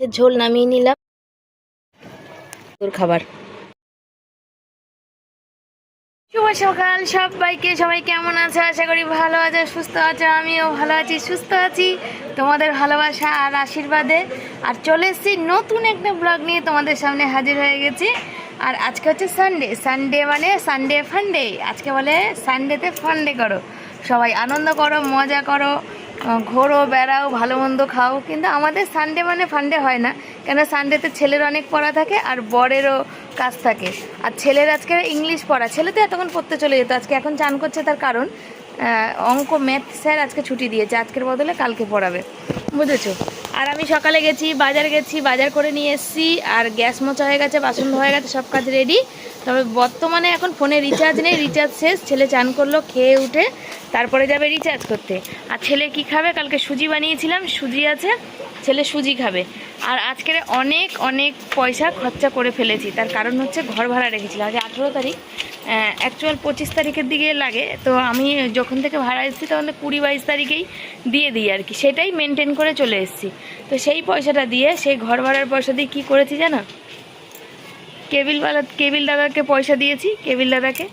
ঝোল নামিয়ে নিলাম। তোর খাবার? শুভ সকাল সবাইকে, সবাই কেমন আছে? আশা করি ভালো আছে, সুস্থ আছে, আমিও ভালো আছি, সুস্থ আছি। তোমাদের ভালোবাসা আর আশীর্বাদে। আর চলে এসেছি নতুন একটা ব্লগ নিয়ে তোমাদের সামনে হাজির হয়ে গেছি। আর আজকে হচ্ছে সানডে সানডে মানে সানডে ফান্ডে আজকে বলে সানডেতে ফান্ডে করো। সবাই আনন্দ করো, মজা করো। ঘোরো, বেড়াও, ভালো মন্দ খাও। কিন্তু আমাদের সানডে মানে ফান্ডে হয় না। কেন সানডেতে ছেলের অনেক পড়া থাকে আর বরেরও কাজ থাকে। আর ছেলের আজকে ইংলিশ পড়া। ছেলে তো এতক্ষণ পড়তে চলে যেত। আজকে এখন চান করছে তার কারণ অঙ্ক ম্যাথ স্যার আজকে ছুটি দিয়েছে। আজকের বদলে কালকে পড়াবে। বুঝেছ? আর আমি সকালে গেছি, বাজার গেছি, বাজার করে নিয়ে এসেছি। আর গ্যাস মোচা হয়ে গেছে, বাসন হয়ে গেছে, সব কাজ রেডি তবে বর্তমানে এখন ফোনে রিচার্জ নেই রিচার্জ শেষ, ছেলে চান করল, খেয়ে উঠে, তারপরে যাবে রিচার্জ করতে। আর ছেলে কি খাবে? কালকে সুজি বানিয়েছিলাম, সুজি আছে, ছেলে সুজি খাবে। আর আজকের অনেক অনেক পয়সা খরচা করে ফেলেছি। তার কারণ হচ্ছে ঘর ভাড়া রেখেছিলাম আজ আঠেরো তারিখ অ্যাকচুয়াল পঁচিশ তারিখের দিকে লাগে। তো আমি যখন থেকে ভাড়া এসেছি, তখন কুড়ি বাইশ তারিখেই দিয়ে দিই আর কি। সেটাই মেনটেন করে চলে এসেছি। তো সেই পয়সাটা দিয়ে, সেই ঘর ভাড়ার পয়সা দিয়ে কী করেছি জানো? কেবিলওয়ালা কেবিল দাদাকে পয়সা দিয়েছি, কেবিল দাদাকে।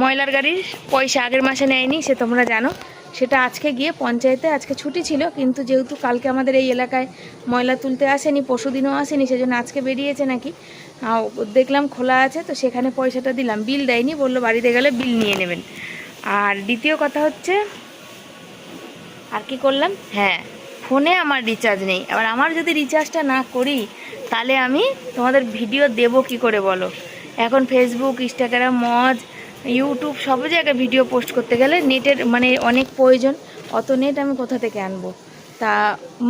ময়লার গাড়ির পয়সা আগের মাসে নেয়নি, সে তোমরা জানো। সেটা আজকে গিয়ে পঞ্চায়েতে, আজকে ছুটি ছিল, কিন্তু যেহেতু কালকে আমাদের এই এলাকায় ময়লা তুলতে আসেনি পরশুদিনও আসেনি, সেজন্য আজকে বেরিয়েছে নাকি। দেখলাম খোলা আছে, তো সেখানে পয়সাটা দিলাম। বিল দেয়নি, বলল বাড়িতে গেলে বিল নিয়ে নেবেন। আর দ্বিতীয় কথা হচ্ছে, আর কি করলাম? হ্যাঁ ফোনে আমার রিচার্জ নেই। আবার আমার যদি রিচার্জটা না করি তাহলে আমি তোমাদের ভিডিও দেবো কি করে বলো? এখন ফেসবুক ইনস্টাগ্রাম মজ ইউটিউব সব জায়গায় ভিডিও পোস্ট করতে গেলে নেটের মানে অনেক প্রয়োজন। অত নেট আমি কোথা থেকে আনব? তা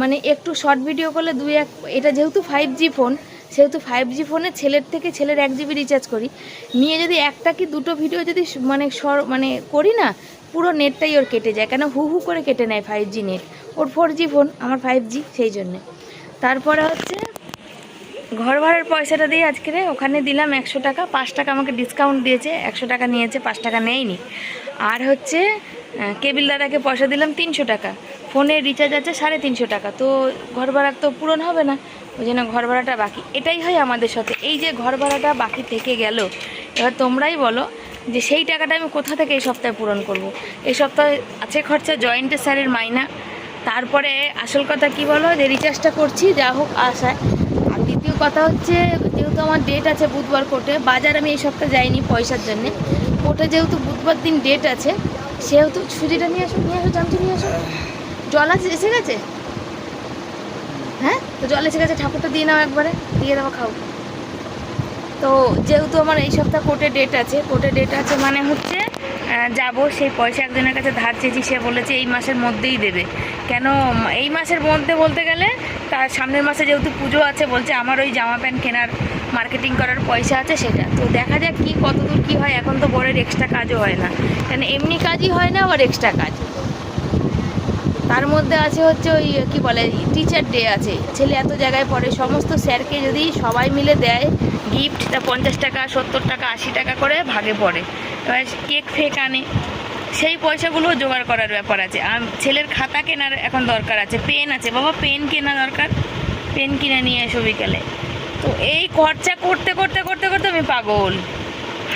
মানে একটু শর্ট ভিডিও করলে দুই এক, এটা যেহেতু ফাইভ জি ফোন সেহেতু ফাইভ জি ফোনে ছেলের থেকে ছেলের এক জিবি রিচার্জ করি। নিয়ে যদি একটা কি দুটো ভিডিও যদি মানে সর মানে করি না, পুরো নেটটাই ওর কেটে যায়। কেন হু হু করে কেটে নেয় ফাইভ জি নেট ওর ফোর জি ফোন আমার ফাইভ জি সেই জন্যে। তারপরে হচ্ছে ঘর ভাড়ার পয়সাটা দিয়ে আজকে ওখানে দিলাম একশো টাকা, পাঁচ টাকা আমাকে ডিসকাউন্ট দিয়েছে, একশো টাকা নিয়েছে, পাঁচ টাকা নেয়নি। আর হচ্ছে কেবিল দাদাকে পয়সা দিলাম তিনশো টাকা, ফোনে রিচার্জ আছে সাড়ে তিনশো টাকা, তো ঘর ভাড়ার তো পূরণ হবে না, ওই জন্য ঘর ভাড়াটা বাকি। এটাই হয় আমাদের সাথে, এই যে ঘর ভাড়াটা বাকি থেকে গেল, এবার তোমরাই বলো যে সেই টাকাটা আমি কোথা থেকে এই সপ্তাহে পূরণ করব। এই সপ্তাহে আছে খরচা জয়েন্টে স্যারের মাইনা, তারপরে আসল কথা কি বলো যে রিচার্জটা করছি, যা হোক আশায়। দ্বিতীয় কথা হচ্ছে, যেহেতু আমার ডেট আছে বুধবার কোর্টে বাজার আমি এই সপ্তাহে যাইনি পয়সার জন্যে। কোর্টে যেহেতু বুধবার দিন ডেট আছে, সেহেতু সুজিটা নিয়ে আসো নিয়ে আসো চামচি নিয়ে আসো। জল আছে, এসে গেছে? হ্যাঁ? তো জল এসে গেছে, ঠাকুরটা দিয়ে নাও একবারে, দিয়ে দেবো খাও। তো যেহেতু আমার এই সপ্তাহ কোর্টে ডেট আছে কোর্টে ডেট আছে মানে হচ্ছে যাব, সেই পয়সা একজনের কাছে ধার চেয়েছি, সে বলেছে এই মাসের মধ্যেই দেবে। কেন, এই মাসের মধ্যে বলতে গেলে তার সামনের মাসে যেহেতু পুজো আছে, বলছে আমার ওই জামা প্যান্ট কেনার মার্কেটিং করার পয়সা আছে সেটা। তো দেখা যাক কী, কতদূর কী হয়, এখন তো বড়ের এক্সট্রা কাজও হয় না। কেন, এমনি কাজই হয় না, আবার এক্সট্রা কাজ। তার মধ্যে আছে হচ্ছে ওই, কি বলে টিচার ডে আছে। ছেলে এত জায়গায় পড়ে, সমস্ত স্যারকে যদি সবাই মিলে দেয় গিফট তা পঞ্চাশ টাকা, সত্তর টাকা, আশি টাকা করে ভাগে পড়ে। এবার কেক ফেক আনে। সেই পয়সাগুলো জোগাড় করার ব্যাপার আছে। আর ছেলের খাতা কেনার এখন দরকার আছে, পেন আছে। বাবা, পেন কেনা দরকার। পেন কিনে নিয়ে এসো বিকালে। তো এই খরচা করতে করতে করতে করতে আমি পাগল।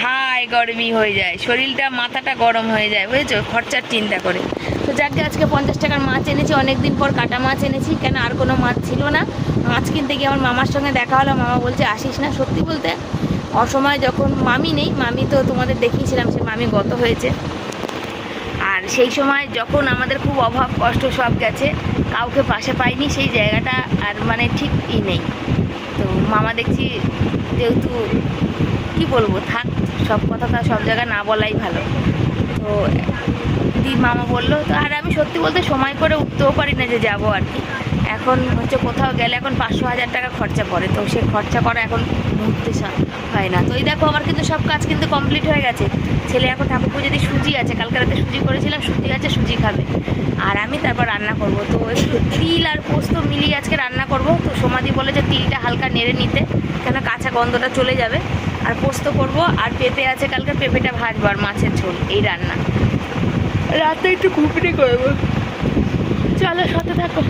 হাই গরমই হয়ে যায়। শরীরটা, মাথাটা গরম হয়ে যায়, বুঝেছ? খরচার চিন্তা করে। তো যাকে আজকে পঞ্চাশ টাকার মাছ এনেছি অনেক দিন পর কাটা মাছ এনেছি, কেন আর কোনো মাছ ছিল না। মাছ কিনতে গিয়ে আমার মামার সঙ্গে দেখা হলো। মামা বলছে, আসিস না? সত্যি বলতে অসময় যখন মামি নেই, মামি তো তোমাদের দেখিয়েছিলাম, সে মামি গত হয়েছে। আর সেই সময় যখন আমাদের খুব অভাব, কষ্ট সব গেছে, কাউকে পাশে পাইনি, সেই জায়গাটা আর মানে ঠিক ই নেই। তো মামা দেখছি যেহেতু, কি বলব, থাক, সব কথা তো সব জায়গায় না বলাই ভালো। তো দি মামা বলল, তো আর আমি সত্যি বলতে সময় করে উঠতেও পারি না যে যাব আর কি। এখন হচ্ছে কোথাও গেলে এখন পাঁচশো হাজার টাকা খরচা পড়ে, তো সে খরচা করা এখন মুহূর্তে হয় না। তো এই দেখো আমার কিন্তু সব কাজ কিন্তু কমপ্লিট হয়ে গেছে। ছেলে এখন ঠাকুর পুজোতে সুজি আছে, কালকে রাতে সুজি করেছিলাম, সুজি আছে, সুজি খাবে। আর আমি তারপর রান্না করব। তো একটু তিল আর পোস্ত মিলিয়ে আজকে রান্না করব। তো সমাধি বলে যে তিলটা হালকা নেড়ে নিতে, কেন কাঁচা গন্ধটা চলে যাবে। আর পোস্ত করব, আর পেঁপে আছে কালকে, পেঁপেটা ভাজবো আর মাছের ঝোল, এই রান্না। রাতে একটু ঘুগনি করব। চলো সাথে থাকো।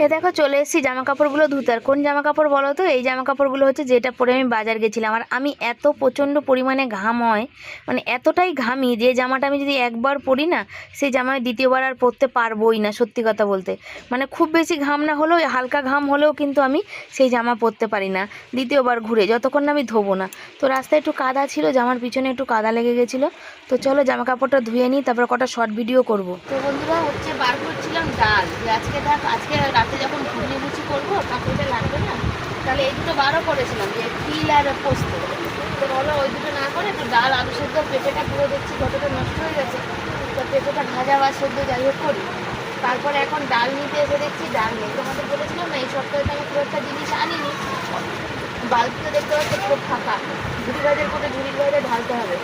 এ দেখো চলে এসেছি জামা কাপড়গুলো ধুতে। আর কোন জামা কাপড় বলো তো? এই জামা কাপড়গুলো হচ্ছে যেটা পরে আমি বাজার গেছিলাম। আর আমি এত প্রচণ্ড পরিমাণে ঘাম হয় মানে এতটাই ঘামি যে জামাটা আমি যদি একবার পরি না, সেই জামা আমি দ্বিতীয়বার আর পরতে পারবোই না, সত্যি কথা বলতে। মানে খুব বেশি ঘাম না হলেও, হালকা ঘাম হলেও কিন্তু আমি সেই জামা পরতে পারি না, দ্বিতীয়বার ঘুরে। যতক্ষণ না আমি ধোবো না। তো রাস্তায় একটু কাদা ছিল, জামার পিছনে একটু কাদা লেগে গেছিল। তো চলো জামা কাপড়টা ধুয়ে নিই, তারপর কটা শর্ট ভিডিও করব। তো বন্ধুরা, হচ্ছে বার করছিলাম যে আজকে দেখ, আজকে রাতে যখন ঘুগনি লুচি করব কাপড়টা লাগবে না? তাহলে এই দুটো বারও করেছিলাম, যে তিল আর পোস্ত। তো বলো, ওই দুটো না করে একটু ডাল, আলু সেদ্ধ, পেঁপেটা পুরো দেখছি কতটা নষ্ট হয়ে গেছে। তো পেঁপেটা ভাজা বা সেদ্ধ যাই হোক করি। তারপরে এখন ডাল নিতে এসে দেখছি ডাল নেই। তোমাদের বলেছিলাম না, এই সপ্তাহে তো আমি খুব একটা জিনিস আনিনি। বালতিতে দেখতে পাচ্ছি পুরো ফাঁকা। ঝুড়ি ভাজের করে ঝুড়ি ভাজে ঢালতে হবে।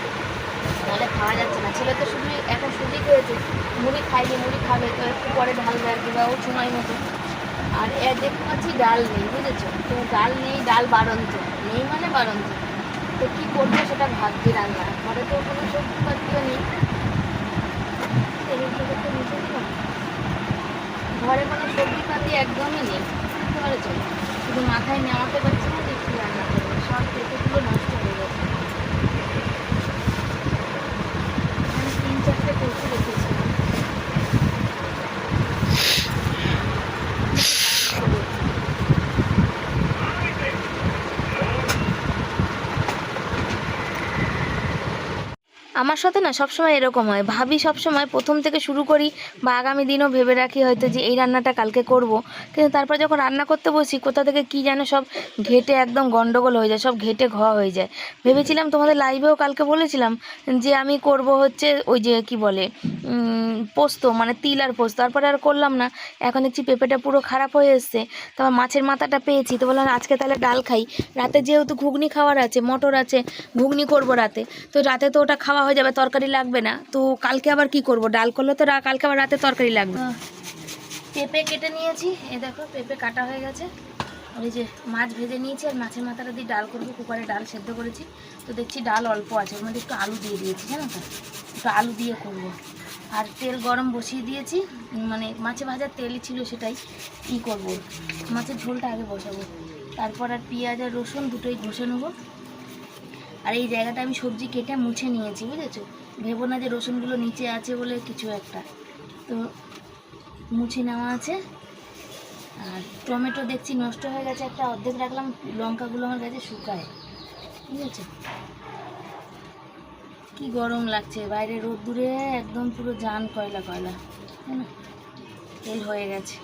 নাহলে খাওয়া যাচ্ছে না। ছেলে তো শুধু এখন সুজি খেয়েছে, মুড়ি খাইনি মুড়ি খাবে, তো একটু পরে ঢাল কি বা ও সময় মতো। আর এর দেখতে পাচ্ছি ডাল নেই, বুঝেছ? তো ডাল নেই, ডাল বাড়ন্ত। নেই মানে বাড়ন্ত। তো কী করব সেটা ভাবছি রান্না ঘরে তো কোনো সবজি পাতিও নেই। ঘরে কোনো সবজি পাতি একদমই নেই, বুঝতে পেরেছ? শুধু মাথায় নেওয়াতে পারছি না যে রান্না করব। সব পেঁপেগুলো নষ্ট হয়ে গেছে আমি তিন চারটে পেঁপে রেখেছিলাম আমার সাথে না সবসময় এরকম হয়। ভাবি সবসময় প্রথম থেকে শুরু করি বা আগামী দিনও ভেবে রাখি হয়তো যে এই রান্নাটা কালকে করব। কিন্তু তারপর যখন রান্না করতে বসি, কোথা থেকে কি যেন সব ঘেটে একদম গন্ডগোল হয়ে যায়, সব ঘেটে ঘোয়া হয়ে যায়। ভেবেছিলাম তোমাদের লাইভেও কালকে বলেছিলাম যে আমি করব হচ্ছে ওই যে কি বলে পোস্ত মানে তিল আর পোস্ত। তারপরে আর করলাম না। এখন দেখছি পেঁপেটা পুরো খারাপ হয়ে এসছে। তারপর মাছের মাথাটা পেয়েছি। তো বললাম, আজকে তাহলে ডাল খাই। রাতে যেহেতু ঘুগনি খাওয়ার আছে, মটর আছে, ঘুগনি করব রাতে। তো রাতে তো ওটা খাওয়া হয়ে যাবে, তরকারি লাগবে না। তো কালকে আবার কি করব? ডাল করলে তো কালকে আবার রাতে তরকারি লাগবে। পেঁপে কেটে নিয়েছি। এ দেখো, পেঁপে কাটা হয়ে গেছে। এই যে মাছ ভেজে নিয়েছি, আর মাছের মাথাটা দিয়ে ডাল করব, কুকারে ডাল সেদ্ধ করেছি। তো দেখছি ডাল অল্প আছে, ওর মধ্যে একটু আলু দিয়ে দিয়েছি, জানো তো? একটু আলু দিয়ে করব। আর তেল গরম বসিয়ে দিয়েছি মানে মাছে ভাজার তেল ছিল সেটাই ই করব? মাছের ঝোলটা আগে বসাবো। তারপর আর পেঁয়াজ আর রসুন দুটোই ঘষে নেব। আর এই জায়গাটা আমি সবজি কেটে মুছে নিয়েছি, বুঝেছ? ভেবো না যে রসুনগুলো নিচে আছে বলে কিছু একটা। তো মুছে নেওয়া আছে। আর টমেটো দেখছি নষ্ট হয়ে গেছে, একটা অর্ধেক রাখলাম, লঙ্কাগুলো আমার কাছে শুকায়। ঠিক আছে কি গরম লাগছে বাইরে রোদ্দুরে একদম পুরো জান কয়লা কয়লা, তাই না? তেল হয়ে গেছে।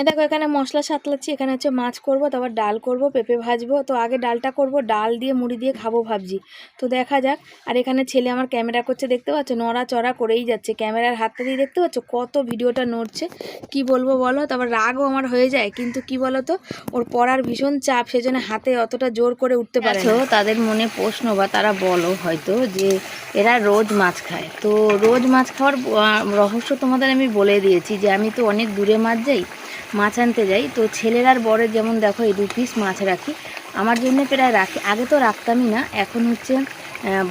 এ দেখো, এখানে মশলা সাতলাচ্ছি, এখানে হচ্ছে মাছ করব, তারপর ডাল করব, পেঁপে ভাজবো, তো আগে ডালটা করব, ডাল দিয়ে মুড়ি দিয়ে খাব ভাবছি। তো দেখা যাক, আর এখানে ছেলে আমার ক্যামেরা করছে, দেখতে পাচ্ছ? নড়া চড়া করেই যাচ্ছে, ক্যামেরার হাতটা দিয়ে দেখতে পাচ্ছ? কত ভিডিওটা নড়ছে, কি বলব বলো? তারপর রাগও আমার হয়ে যায়, কিন্তু কি বলো তো ওর পড়ার ভীষণ চাপ, সেজন্য হাতে অতটা জোর করে উঠতে পারে তাদের মনে প্রশ্ন বা তারা বলো হয়তো যে, এরা রোজ মাছ খায়। তো রোজ মাছ খাওয়ার রহস্য তোমাদের আমি বলে দিয়েছি যে, আমি তো অনেক দূরে মাছ যাই মাছ আনতে যাই। তো ছেলের আর বরের যেমন দেখো এই দু পিস মাছ রাখি। আমার জন্য প্রায় রাখি। আগে তো রাখতামই না। এখন হচ্ছে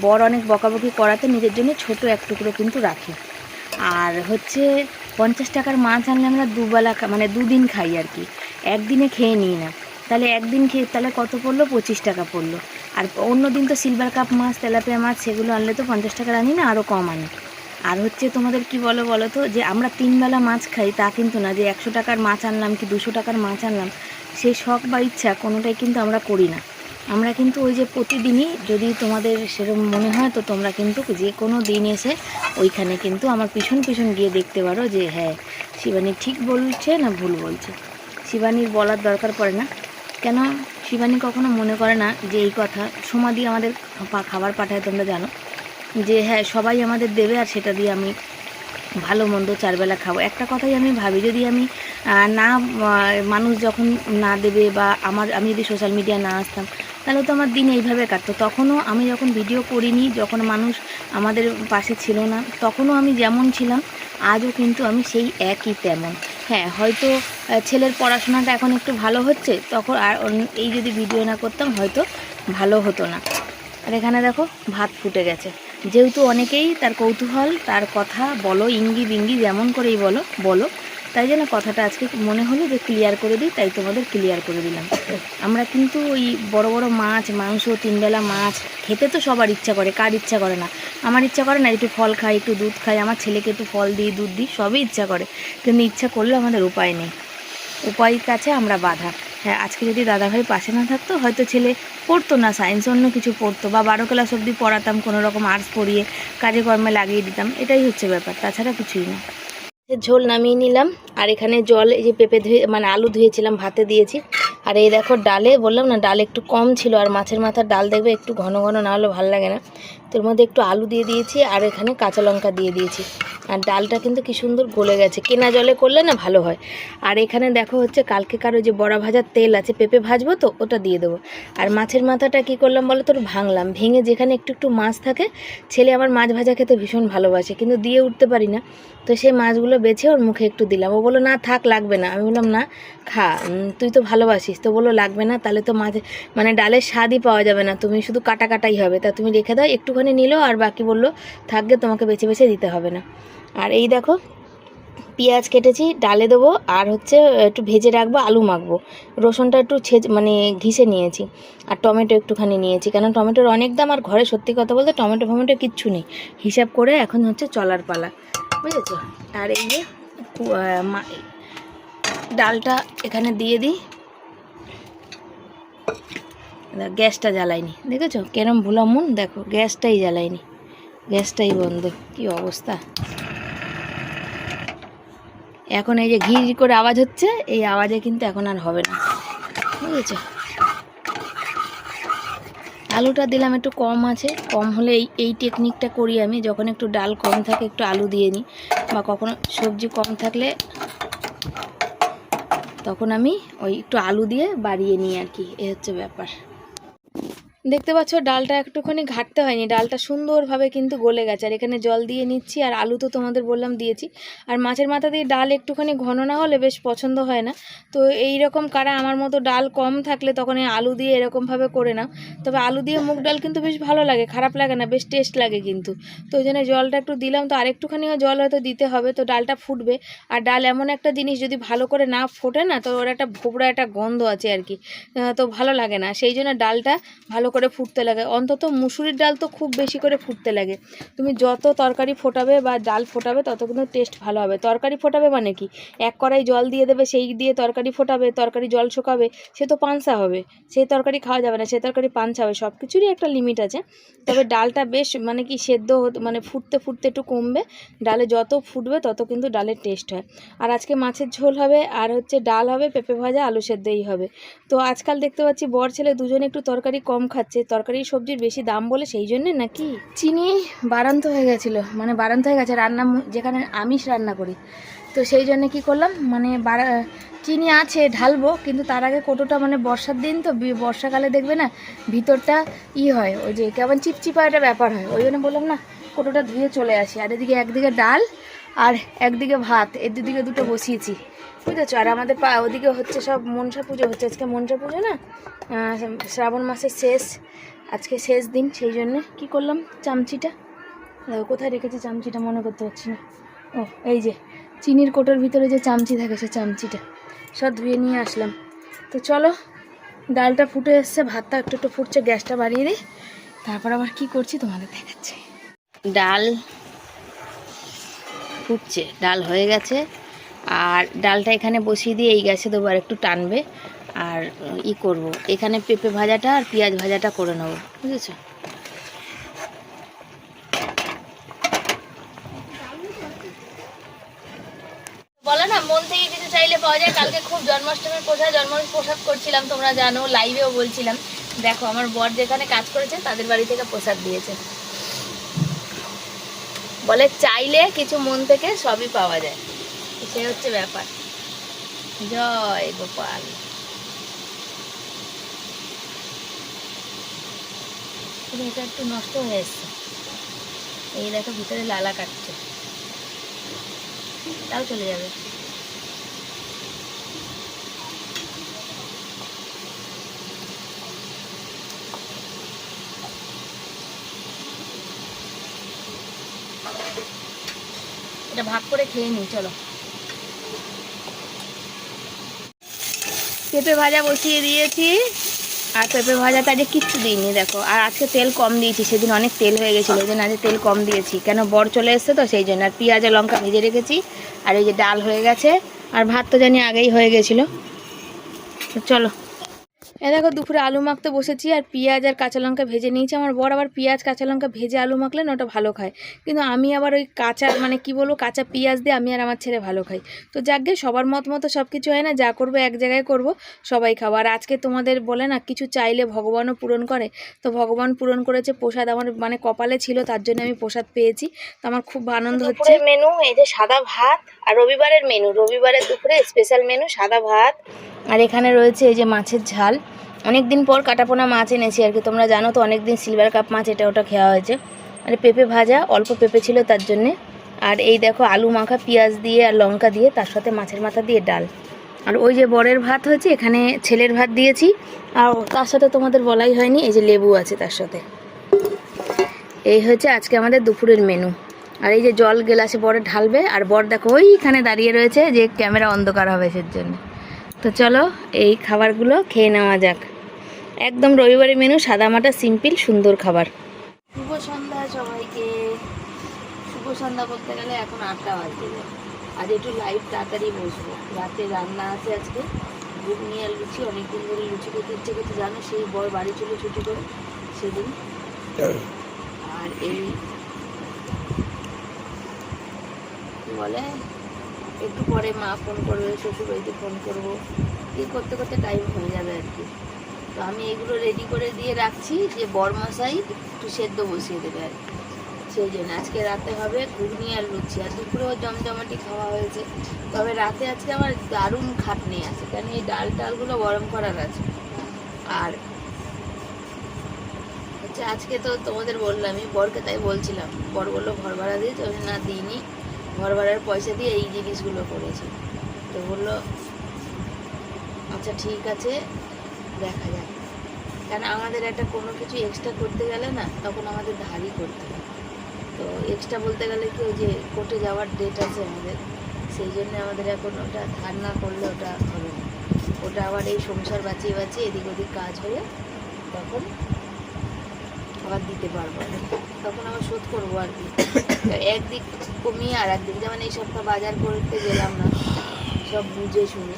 বর অনেক বকাবকি করাতে নিজের জন্য ছোট এক টুকরো কিন্তু রাখি। আর হচ্ছে পঞ্চাশ টাকার মাছ আনলে আমরা দুবেলা মানে দুদিন খাই আর কি। একদিনে খেয়ে নিই না। তাহলে একদিন খেয়ে, তাহলে কত পড়ল? পঁচিশ টাকা পড়ল। আর অন্য দিন তো সিলভার কাপ মাছ, তেলাপিয়া মাছ, সেগুলো আনলে তো পঞ্চাশ টাকার আনি না আরও কম আনি। আর হচ্ছে তোমাদের কি বলো বলো তো যে আমরা তিনবেলা মাছ খাই তা কিন্তু না, যে একশো টাকার মাছ আনলাম কি দুশো টাকার মাছ আনলাম, সেই শখ বা ইচ্ছা কোনোটাই কিন্তু আমরা করি না। আমরা কিন্তু ওই যে প্রতিদিনই যদি তোমাদের সেরকম মনে হয় তো তোমরা কিন্তু যে কোনো দিন এসে ওইখানে কিন্তু আমার পিছন পিছন গিয়ে দেখতে পারো যে হ্যাঁ শিবানী ঠিক বলছে না ভুল বলছে। শিবানীর বলার দরকার পড়ে না। কেন শিবানী কখনো মনে করে না যে এই কথা? সমাধি আমাদের খাবার পাঠায়, তোমরা জানো। যে হ্যাঁ সবাই আমাদের দেবে আর সেটা দিয়ে আমি ভালো মন্দ চারবেলা খাব। একটা কথাই আমি ভাবি, যদি আমি না মানুষ যখন না দেবে বা আমার, আমি যদি সোশ্যাল মিডিয়া না আসতাম, তাহলে তো আমার দিন এইভাবে কাটতো। তখনও আমি যখন ভিডিও করিনি, যখন মানুষ আমাদের পাশে ছিল না, তখনও আমি যেমন ছিলাম, আজও কিন্তু আমি সেই একই তেমন। হ্যাঁ হয়তো ছেলের পড়াশোনাটা এখন একটু ভালো হচ্ছে, তখন আর এই যদি ভিডিও না করতাম, হয়তো ভালো হতো না। আর এখানে দেখো, ভাত ফুটে গেছে। যেহেতু অনেকেই তার কৌতূহল, তার কথা বলো ইঙ্গি বিঙ্গি যেমন করেই বলো বলো। তাই জন্য কথাটা আজকে মনে হলো যে ক্লিয়ার করে দিই, তাই তোমাদের ক্লিয়ার করে দিলাম। আমরা কিন্তু ওই বড় বড় মাছ, মাংস, তিনবেলা মাছ খেতে তো সবার ইচ্ছা করে, কার ইচ্ছা করে না? আমার ইচ্ছা করে না একটু ফল খাই, একটু দুধ খাই, আমার ছেলেকে একটু ফল দিই, দুধ দিই, সবই ইচ্ছা করে। কিন্তু ইচ্ছা করলে আমাদের উপায় নেই। উপায় কাছে আমরা বাধা। হ্যাঁ আজকে যদি দাদাভাই পাশে না থাকতো, হয়তো ছেলে পড়তো না সায়েন্স অন্য কিছু পড়তো বা বারো ক্লাস অবধি পড়াতাম, কোনো রকম আর্টস পড়িয়ে কাজে কর্মে লাগিয়ে দিতাম, এটাই হচ্ছে ব্যাপার, তাছাড়া কিছুই না। ঝোল নামিয়ে নিলাম, আর এখানে জল এই যে পেঁপে ধুয়ে মানে আলু ধুয়েছিলাম, ভাতে দিয়েছি। আর এই দেখো ডালে, বললাম না, ডাল একটু কম ছিল, আর মাছের মাথার ডাল দেখবে একটু ঘন ঘন, না হলে ভালো লাগে না। তোর মধ্যে একটু আলু দিয়ে দিয়েছি আর এখানে কাঁচা লঙ্কা দিয়ে দিয়েছি। আর ডালটা কিন্তু কি সুন্দর গলে গেছে। কেনা জলে করলে না ভালো হয়। আর এখানে দেখো হচ্ছে কালকে কারও যে বড়া ভাজার তেল আছে, পেঁপে ভাজবো তো, ওটা দিয়ে দেবো। আর মাছের মাথাটা কি করলাম বলো তোর? ভাঙলাম। ভেঙে যেখানে একটু একটু মাছ থাকে, ছেলে আমার মাছ ভাজা খেতে ভীষণ ভালোবাসে, কিন্তু দিয়ে উঠতে পারি না। তো সেই মাছগুলো বেছে ওর মুখে একটু দিলাম। ও বলল, না, থাক, লাগবে না। আমি বললাম, না, খা। তুই তো ভালোবাসিস। তো বলল, লাগবে না, তাহলে তো মাছ মানে ডালের স্বাদই পাওয়া যাবে না। তুমি শুধু কাটা কাটাই হবে। তা তুমি রেখে দাও একটুখানি নিলো আর বাকি বলল, থাকবে, তোমাকে বেছে বেছে দিতে হবে না। আর এই দেখো, পেঁয়াজ কেটেছি, ডালে দেবো আর হচ্ছে একটু ভেজে রাখব, আলু মাখবো। রসুনটা একটু ছেজ মানে ঘিসে নিয়েছি আর টমেটো একটুখানি নিয়েছি। কেন, টমেটোর অনেক দাম আর ঘরে সত্যি কথা বলতে টমেটো ফমেটো কিচ্ছু নেই। হিসাব করে এখন হচ্ছে চলার পালা, বুঝেছ? আর এই যে ডালটা এখানে দিয়ে দিই। গ্যাসটা জ্বালাইনি দেখেছ? কেরম ভুলামুন দেখো, গ্যাসটাই জ্বালাইনি গ্যাসটাই বন্ধ, কি অবস্থা? এখন এই যে ঘির করে আওয়াজ হচ্ছে, এই আওয়াজে কিন্তু এখন আর হবে না, বুঝেছ? আলুটা দিলাম একটু কম আছে, কম হলে এই এই টেকনিকটা করি আমি, যখন একটু ডাল কম থাকে, একটু আলু দিয়ে নিই, বা কখনো সবজি কম থাকলে তখন আমি ওই একটু আলু দিয়ে বাড়িয়ে নিই আর কি, এ হচ্ছে ব্যাপার। দেখতে পাচ্ছ, ডালটা একটুখানি ঘাটতে হয়নি। ডালটা সুন্দরভাবে কিন্তু গলে গেছে। আর এখানে জল দিয়ে নিচ্ছি, আর আলু তো তোমাদের বললাম দিয়েছি। আর মাছের মাথা দিয়ে ডাল একটুখানি ঘন না হলে বেশ পছন্দ হয় না। তো এই রকম কারা আমার মতো ডাল কম থাকলে তখন এই আলু দিয়ে এরকমভাবে করে নাও। তবে আলু দিয়ে মুগ ডাল কিন্তু বেশ ভালো লাগে, খারাপ লাগে না, বেশ টেস্ট লাগে কিন্তু। তো ওই জন্য জলটা একটু দিলাম। তো আরেকটুখানিও জল হয়তো দিতে হবে, তো ডালটা ফুটবে। আর ডাল এমন একটা জিনিস যদি ভালো করে না ফোটে না, তো ওর একটা ভোবড়া একটা গন্ধ আছে আর কি। তো ভালো লাগে না। সেই জন্য ডালটা ভালো করে ফুটতে লাগে। অন্তত মুসুরির ডাল তো খুব বেশি করে ফুটতে লাগে। তুমি যত তরকারি ফোটাবে বা ডাল ফোটাবে, তত কিন্তু টেস্ট ভালো হবে। তরকারি ফোটাবে মানে কি? এক কড়াই জল দিয়ে দেবে, সেই দিয়ে তরকারি ফোটাবে, তরকারি জল শুকাবে, সে তো পানসা হবে। সেই তরকারি খাওয়া যাবে না, সেই তরকারি পানসা হবে। সব কিছুরই একটা লিমিট আছে। তবে ডালটা বেশ মানে কি সেদ্ধ মানে ফুটতে ফুটতে একটু কমবে। ডালে যত ফুটবে, তত কিন্তু ডালের টেস্ট হয়। আর আজকে মাছের ঝোল হবে, আর হচ্ছে ডাল হবে, পেঁপে ভাজা, আলু সেদ্ধই হবে। তো আজকাল দেখতে পাচ্ছি বর ছেলে দুজনে একটু তরকারি কম খাচ্ছে তরকারি, সবজির বেশি দাম বলে সেই জন্যে নাকি? চিনি বাড়ান্ত হয়ে গেছিল। মানে বাড়ান্ত হয়ে গেছে, রান্না যেখানে আমিষ রান্না করি। তো সেই জন্য কি করলাম? মানে চিনি আছে, ঢালবো, কিন্তু তার আগে কোটোটা মানে বর্ষার দিন তো বর্ষাকালে দেখবে না, ভিতরটা ই হয়। ওই যে কেমন চিপচিপা একটা ব্যাপার হয়। ওই জন্য বললাম, না, কোটোটা ধুয়ে চলে আসি। আর এদিকে একদিকে ডাল আর একদিকে ভাত। এর দুদিকে দুটো বসিয়েছি। বুঝেছ? আর আমাদের পা, ওদিকে হচ্ছে সব মনসা পুজো হচ্ছে। আজকে মনসা পুজো না? শ্রাবণ মাসের শেষ। আজকে শেষ দিন, সেই জন্য কি করলাম? চামচিটা। কোথায় রেখেছি চামচিটা? মনে করতে পারছি না। ও, এই যে, চিনির কোটোর ভিতরে যে চামচি থাকে, সে চামচিটা। সব ধুয়ে নিয়ে আসলাম। তো চলো, ডালটা ফুটে এসছে, ভাতটা একটু একটু ফুটছে, গ্যাসটা বাড়িয়ে দিই। তারপর আবার কি করছি তোমাদের দেখাচ্ছি। ডাল ফুটছে, ডাল হয়ে গেছে। আর ডালটা এখানে বসিয়ে দিয়ে এই গ্যাসে দেবো আর একটু টানবে আর ই করব। এখানে পেঁপে ভাজাটা আর পেঁয়াজ ভাজাটা করে নেব, বুঝেছ? না, মন চাইলে পাওয়া যায়। কালকে খুব জন্মাষ্টমীর করছিলাম, তোমরা জানো লাইভেও বলছিলাম। দেখো, আমার বর যেখানে কাজ করেছে, তাদের বাড়ি থেকে প্রসাদ দিয়েছে। বলে চাইলে কিছু মন থেকে সবই পাওয়া যায়। সে হচ্ছে ব্যাপার। জয় গোপাল। এটা একটু নষ্ট হয়ে এসছে। এই দেখো ভিতরে লালা কাটছে। তাও চলে যাবে। এটা ভাগ করে খেয়ে নিই, চলো। পেঁপে ভাজা বসিয়ে দিয়েছি। আর পেঁপে ভাজাতে আজকে কিচ্ছু দিইনি, দেখো। আর আজকে তেল কম দিয়েছি, সেদিন অনেক তেল হয়ে গেছিল, ওই জন্য আজকে তেল কম দিয়েছি। কেন, বর চলে এসছে তো, সেই জন্য। আর পেঁয়াজ লঙ্কা ভেজে রেখেছি, আর এই যে ডাল হয়ে গেছে। আর ভাত তো জানি আগেই হয়ে গেছিল। চলো। এ দেখো দুপুরে আলু মাখতে বসেছি আর পেঁয়াজ আর কাঁচা লঙ্কা ভেজে নিয়েছি। আমার বর আবার পেঁয়াজ কাঁচা লঙ্কা ভেজে আলু মাখলে না ওটা ভালো খায়। কিন্তু আমি আবার ওই কাঁচা মানে কি বলব কাঁচা পেঁয়াজ দিয়ে আমি আর আমার ছেলে ভালো খাই। তো যাকগে সবার মত মতো সব কিছু হয় না যা করব এক জায়গায় করব সবাই খাব। আর আজকে তোমাদের বলে না কিছু চাইলে ভগবানও পূরণ করে। তো ভগবান পূরণ করেছে প্রসাদ আমার মানে কপালে ছিল তার জন্য আমি প্রসাদ পেয়েছি। তো আমার খুব আনন্দ হচ্ছে। মেনু এই যে সাদা ভাত আর রবিবারের মেনু রবিবারের দুপুরে স্পেশাল মেনু সাদা ভাত। আর এখানে রয়েছে এই যে মাছের ঝাল। অনেক দিন পর কাটাপোনা মাছ এনেছি আর কি। তোমরা জানো তো অনেক দিন সিলভার কাপ মাছ এটা ওটা খাওয়া হয়েছে। আর পেঁপে ভাজা, অল্প পেঁপে ছিল তার জন্যে। আর এই দেখো আলু মাখা, পেঁয়াজ দিয়ে আর লঙ্কা দিয়ে, তার সাথে মাছের মাথা দিয়ে ডাল। আর ওই যে বরের ভাত হয়েছে, এখানে ছেলের ভাত দিয়েছি। আর তার সাথে তোমাদের বলাই হয়নি, এই যে লেবু আছে তার সাথে। এই হচ্ছে আজকে আমাদের দুপুরের মেনু আর এই যে জল গেলাসে বরে ঢালবে, আর বর দেখো ওইখানে দাঁড়িয়ে রয়েছে যে ক্যামেরা অন্ধকার হবে সের জন্য তো চলো এই খাবারগুলো খেয়ে নেওয়া যাক। একদম রবিবারের মেনু সাদামাটা সিম্পল সুন্দর খাবার। শুভ সন্ধ্যা সবাইকে। শুভ সন্ধ্যা বলতে গেলে এখন আটটা বাজে আজ একটু লাইভ তাড়াতাড়ি বসবো। রাতে রান্না আছে আজকে। ঘুগনি আর লুচি, অনেকদিন ধরে লুচি খেতে ইচ্ছে করতে জানো সেই বড় বাড়ি চলে ছুটি করে সেদিন। আর এই বলে? একটু পরে মা ফোন করবে শ্বশুর বাড়িতে ফোন করব। এই করতে করতে টাইম হয়ে যাবে আর কি। তো আমি এগুলো রেডি করে দিয়ে রাখছি যে বরমশাই একটু সেদ্ধ বসিয়ে দেবে আর কি। সেই জন্য আজকে রাতে হবে ঘুগনি আর লুচি। আর দুপুরেও জমজমাটি খাওয়া হয়েছে। তবে রাতে আজকে আমার দারুণ খাটনি আছে। কারণ এই ডাল টালগুলো গরম করার আছে। আর হচ্ছে আজকে তো তোমাদের বললামই, বরকে তাই বলছিলাম। বর বলল ঘর ভাড়া দিয়েছে না দিইনি। ঘর ভাড়ার পয়সা দিয়ে এই জিনিসগুলো করেছি। তো বলল আচ্ছা ঠিক আছে, দেখা যাক। কারণ আমাদের একটা কোনো কিছু এক্সট্রা করতে গেলে না, তখন আমাদের ধারই করতে হয়। তো এক্সট্রা বলতে গেলে কি, ওই যে কোর্টে যাওয়ার ডেট আছে আমাদের, সেই জন্য আমাদের এখন ওটা ধার না করলে ওটা হবে না। ওটা আবার এই সংসার বাঁচিয়ে বাঁচিয়ে এদিক ওদিক কাজ হয়ে তখন আবার দিতে পারব না। তখন আবার শোধ করব আর কি। একদিক কমিয়ে আর একদিক যেমন এই সপ্তাহ বাজার করতে গেলাম না, সব বুঝে শুনে।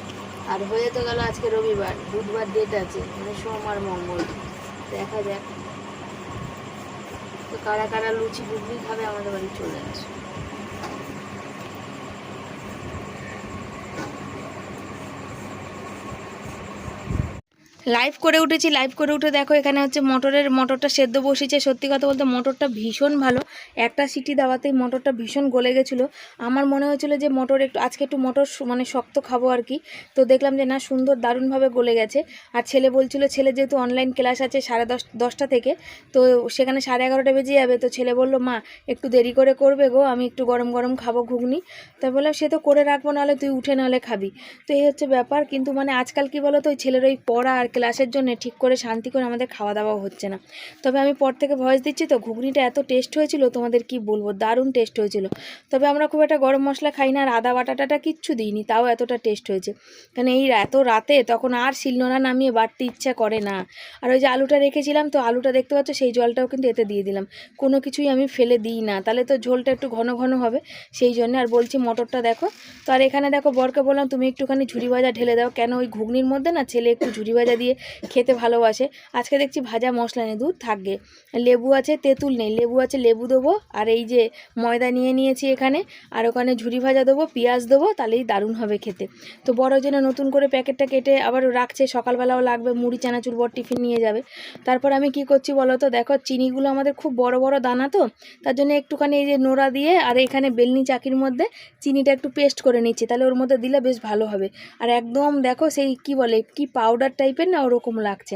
আর হয়ে তো গেল আজকে রবিবার, বুধবার ডেট আছে মানে সোম আর মঙ্গল। দেখা যাক। তো কারা কারা লুচি বুগলি খাবে আমাদের বাড়ি চলে আসে লাইভ করে উঠেছি লাইভ করে উঠে দেখো এখানে হচ্ছে মটরের, মটরটা সেদ্ধ বসেছে সত্যি কথা বলতে মটরটা ভীষণ ভালো। একটা সিটি দেওয়াতেই মটরটা ভীষণ গলে গেছিল। আমার মনে হয়েছিল যে মটর একটু, আজকে একটু মটর মানে শক্ত খাব আর কি। তো দেখলাম যে না, সুন্দর দারুণভাবে গলে গেছে। আর ছেলে বলছিল, ছেলে যেহেতু অনলাইন ক্লাস আছে সাড়ে দশ, দশটা থেকে, তো সেখানে সাড়ে এগারোটা বেজে যাবে। তো ছেলে বলল, মা, একটু দেরি করে করবে গো, আমি একটু গরম গরম খাব ঘুগনি। তাই বললাম, সে তো করে রাখব, নাহলে তুই উঠে, নাহলে খাবি। তো এই হচ্ছে ব্যাপার। কিন্তু মানে আজকাল কি বলো তো ওই ছেলের ওই পড়া আর ক্লাসের জন্য ঠিক করে শান্তি করে আমাদের খাওয়া দাওয়া হচ্ছে না। তবে আমি পর থেকে ভয়েস দিচ্ছি তো ঘুগনিটা এত টেস্ট হয়েছিল তোমাদের কি বলব? দারুণ টেস্ট হয়েছিল। তবে আমরা খুব একটা গরম মশলা খাই না আর আদা বাটাটাটা কিচ্ছু দিইনি, তাও এতটা টেস্ট হয়েছে। কারণ এই এত রাতে তখন আর শিলনোড়া নামিয়ে বাড়তে ইচ্ছা করে না। আর ওই যে আলুটা রেখেছিলাম তো আলুটা দেখতে পাচ্ছ সেই জলটাও কিন্তু এতে দিয়ে দিলাম। কোনো কিছুই আমি ফেলে দিই না। তাহলে তো ঝোলটা একটু ঘন ঘন হবে, সেই জন্য আর বলছি মটরটা দেখো। তো আর এখানে দেখো বরকে বললাম, তুমি একটুখানি ঝুড়ি ভাজা ঢেলে দাও। কেন ওই ঘুগনির মধ্যে না ছেলে একটু ঝুড়ি ভাজা দিয়ে খেতে ভালোবাসে। আজকে দেখছি ভাজা মশলা নেই, দুধ থাকবে। লেবু আছে, তেঁতুল নেই। লেবু আছে, লেবু দেবো। আর এই যে ময়দা নিয়ে নিয়েছি এখানে, আর ওখানে ঝুরি ভাজা দেবো, পেঁয়াজ দেবো, তাহলেই দারুণ হবে খেতে। তো বড় জন্য নতুন করে প্যাকেটটা কেটে আবার রাখছে, সকালবেলাও লাগবে, মুড়ি, চানাচুর, বর টিফিন নিয়ে যাবে। তারপর আমি কি করছি বলো তো? দেখো, চিনিগুলো আমাদের খুব বড় বড় দানা তো, তার জন্য একটুখানি এই যে নোড়া দিয়ে আর এখানে বেলনি চাকির মধ্যে চিনিটা একটু পেস্ট করে নিচ্ছি। তাহলে ওর মধ্যে দিলে বেশ ভালো হবে। আর একদম দেখো সেই কি বলে, কি পাউডার টাইপের না ওরকম লাগছে।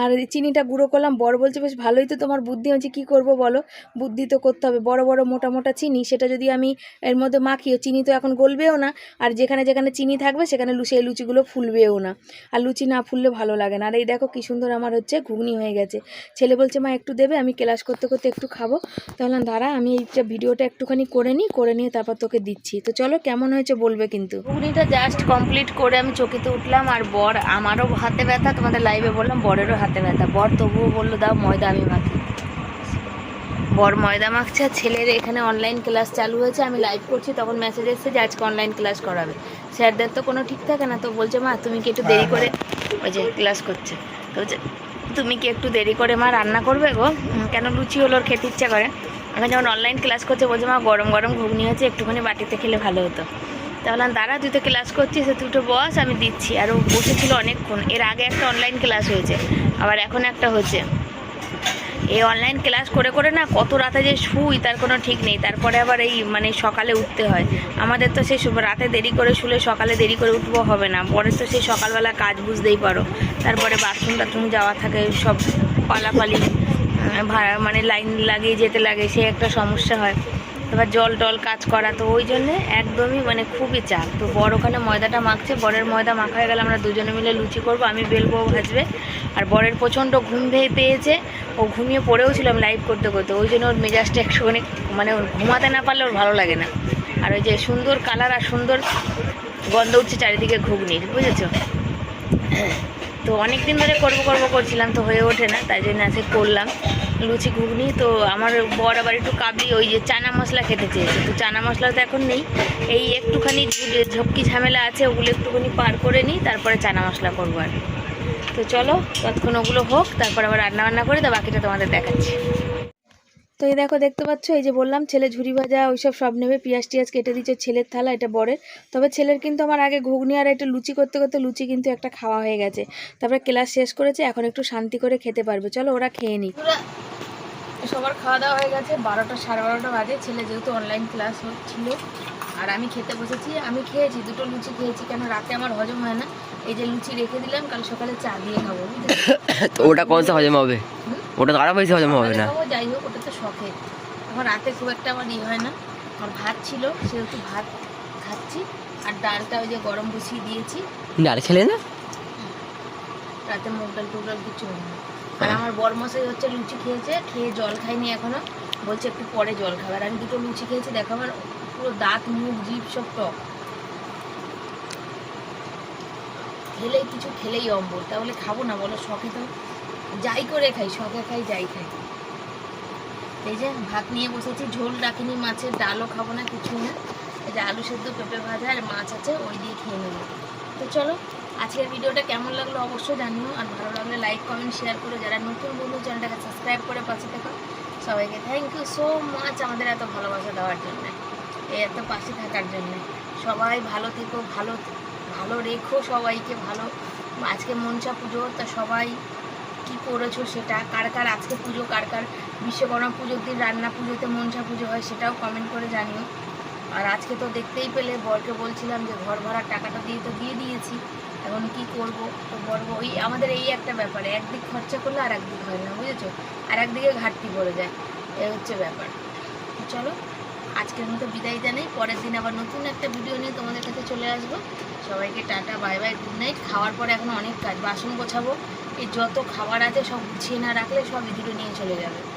আর চিনিটা গুঁড়ো করলাম, বড় বলছে, বেশ ভালোই তো তোমার বুদ্ধি হচ্ছে কি করব বলো? বুদ্ধি তো করতে হবে, বড় বড় মোটা মোটা চিনি, সেটা যদি আমি এর মধ্যে মাখিও, চিনি তো এখন গলবেও না, আর যেখানে যেখানে চিনি থাকবে, সেখানে লুচি, এই লুচিগুলো ফুলবেও না। আর লুচি না ফুললে ভালো লাগে না। আর এই দেখো কি সুন্দর আমার হচ্ছে ঘুগনি হয়ে গেছে। ছেলে বলছে, মা, একটু দেবে, আমি ক্লাস করতে করতে একটু খাব। তাহলে দাঁড়া, আমি এইটা ভিডিওটা একটুখানি করে নিই, করে নিয়ে তারপর তোকে দিচ্ছি। তো চলো, কেমন হয়েছে বলবে কিন্তু? ঘুগনিটা জাস্ট কমপ্লিট করে আমি চকিতে উঠলাম, আর বর আমারও হাতে ব্যথা তোমাদের লাইভে বললাম বরেরও হাতে ব্যথা। বর তবুও বলল দাও ময়দা আমি মাখি। বর ময়দা মাখছে আর ছেলের এখানে অনলাইন ক্লাস চালু হয়েছে। আমি লাইভ করছি তখন মেসেজ এসেছে যে আজকে অনলাইন ক্লাস করাবে। স্যারদের তো কোনো ঠিক থাকে না তো বলছে মা তুমি কি একটু দেরি করে ওই যে ক্লাস করছে? তো তুমি কি একটু দেরি করে মা রান্না করবে গো? কেন লুচি হলো ওর খেতে ইচ্ছা করে? এখন যখন অনলাইন ক্লাস করছে বলছে মা গরম গরম ঘুগনি হয়েছে একটুখানি বাটিতে খেলে ভালো হতো। তাহলে দাঁড়া তুই তো ক্লাস করছিস তুই তো বস, আমি দিচ্ছি। আর ও বসেছিল অনেকক্ষণ। এর আগে একটা অনলাইন ক্লাস হয়েছে, আবার এখন একটা হচ্ছে। এই অনলাইন ক্লাস করে করে না কত রাতে যে শুই, তার কোনো ঠিক নেই। তারপরে আবার এই মানে সকালে উঠতে হয়। আমাদের তো সেই রাতে দেরি করে শুলে সকালে দেরি করে উঠবো হবে না। পরে তো সেই সকালবেলা কাজ বুঝতেই পারো। তারপরে বাথরুম টাথরুম যাওয়া থাকে, সব পালাপালি ভাড়া মানে লাইন লাগিয়ে যেতে লাগে, সে একটা সমস্যা হয়। এবার জল টল কাজ করা, তো ওই জন্যে একদমই মানে খুবই চাপ। তো বড় ওখানে ময়দাটা মাখছে, বরের ময়দা মাখা হয়ে গেলে আমরা দুজনে মিলে লুচি করব, আমি বেলবো ভাজবে। আর বরের প্রচণ্ড ঘুম ভেয়ে পেয়েছে, ও ঘুমিয়ে পড়েও ছিলাম লাইভ করতে করতে, ওই জন্য ওর মেজাজটা একটুখানি মানে ওর ঘুমাতে না পারলে ওর ভালো লাগে না। আর ওই যে সুন্দর কালার আর সুন্দর গন্ধ উঠছে চারিদিকে ঘুগনির বুঝেছ? তো অনেক দিন ধরে করব করব করছিলাম তো হয়ে ওঠে না, তাই জন্য আজকে করলাম। লুচি ঘুগনি, তো আমার বর আবার একটু কাবলি, ওই যে চানা মশলা খেতে চেয়েছে। তো চানা মশলা তো এখন নেই, এই একটুখানি ঝপকি ঝামেলা আছে, ওগুলো একটুখানি পার করে নিই, তারপরে চানা মশলা করব আর। তো চলো তৎক্ষণ ওগুলো হোক, তারপর আবার রান্না বান্না করে, তো বাকিটা তোমাদের দেখাচ্ছি। তো এই দেখো দেখতে পাচ্ছ? এই যে বললাম ছেলে ঝুরি ভাজা ওইসব সব নেবে। পেঁয়াজ টিয়াজ কেটে দিচ্ছে ছেলের থালা এটা বরের। তবে ছেলের কিন্তু আমার আগে ঘুগনি আর একটা লুচি করতে করতে লুচি কিন্তু একটা খাওয়া হয়ে গেছে। তারপরে ক্লাস শেষ করেছে এখন একটু শান্তি করে খেতে পারবে। চলো ওরা খেয়ে নি সবার খাওয়া দাওয়া হয়ে গেছে বারোটা সাড়ে বারোটা বাজে। ছেলে যেহেতু অনলাইন ক্লাস হচ্ছিল আর আমি খেতে বসেছি আমি খেয়েছি দুটো লুচি খেয়েছি কেন রাতে আমার হজম হয় না? এই যে লুচি রেখে দিলাম কাল সকালে চা দিয়ে খাব তো ওটা কোন হজম হবে? হুম? ওটা খারাপ হয়েছে হজম হবে না। যাই হোক ওটা তো এখন রাতে খুব একটা আমার ইয়ে হয় না। আমার ভাত ছিল সেহেতু ভাত খাচ্ছি। আর ডালটা ওই যে গরম বসিয়ে দিয়েছি। ডাল খেলে না? রাতে মুগ ডাল টুক ডাল কিছু হয় না। আর আমার বরমশাই হচ্ছে লুচি খেয়েছে খেয়ে জল খায়নি এখনও। বলছে একটু পরে জল খাবে। আর আমি দুটো লুচি খেয়েছি দেখো আমার পুরো দাঁত মুখ জিভ সব টক। খেলেই কিছু খেলেই অম্বল। তাহলে খাব না বলো শখে তো। যাই করে খাই শখে খাই, যাই খাই। এই যে ভাত নিয়ে বসেছি, ঝোল রাখিনি, মাছের ডালও খাব না, কিছু না। এই যে আলু সেদ্ধ, পেঁপে ভাজা আর মাছ আছে, ওই দিয়ে খেয়ে নেব। তো চলো, আজকের ভিডিওটা কেমন লাগল অবশ্যই জানিও, আর ভালো লাগলে লাইক কমেন্ট শেয়ার করে যারা নতুন বন্ধু, চ্যানেলটাকে সাবস্ক্রাইব করে পাশে থাকো। সবাইকে থ্যাংক ইউ সো মাচ আমাদের এত ভালোবাসা দেওয়ার জন্য, এত পাশে থাকার জন্য। সবাই ভালো থেকো, ভালো ভালো রেখো সবাইকে, ভালো। আজকে মনসা পুজো, তা সবাই কি করেছ সেটা? কার কার আজকে পুজো? কার কার বিশ্বকর্মা পুজোর দিন? রান্না পুজোতে মনসা পুজো হয় সেটাও কমেন্ট করে জানিও। আর আজকে তো দেখতেই পেলে, বরকে বলছিলাম যে ঘর ভাড়ার টাকাটা দিয়ে তো দিয়ে দিয়েছি। এখন কি করব? তো বলব ওই আমাদের এই একটা ব্যাপার, একদিক খরচা করলে আর একদিক হয় না, বুঝেছ? আর একদিকে ঘাটতি পড়ে যায়, এ হচ্ছে ব্যাপার। চলো, আজকের মতো বিদায় জানাই, পরের দিন আবার নতুন একটা ভিডিও নিয়ে তোমাদের কাছে চলে আসব। সবাইকে tata bye bye good night খাওয়ার পরে এখন অনেক কাজ, বাসন গোছাবো যত খাবার আছে সব গুছিয়ে না রাখলে সব এদিকে নিয়ে চলে যাবে।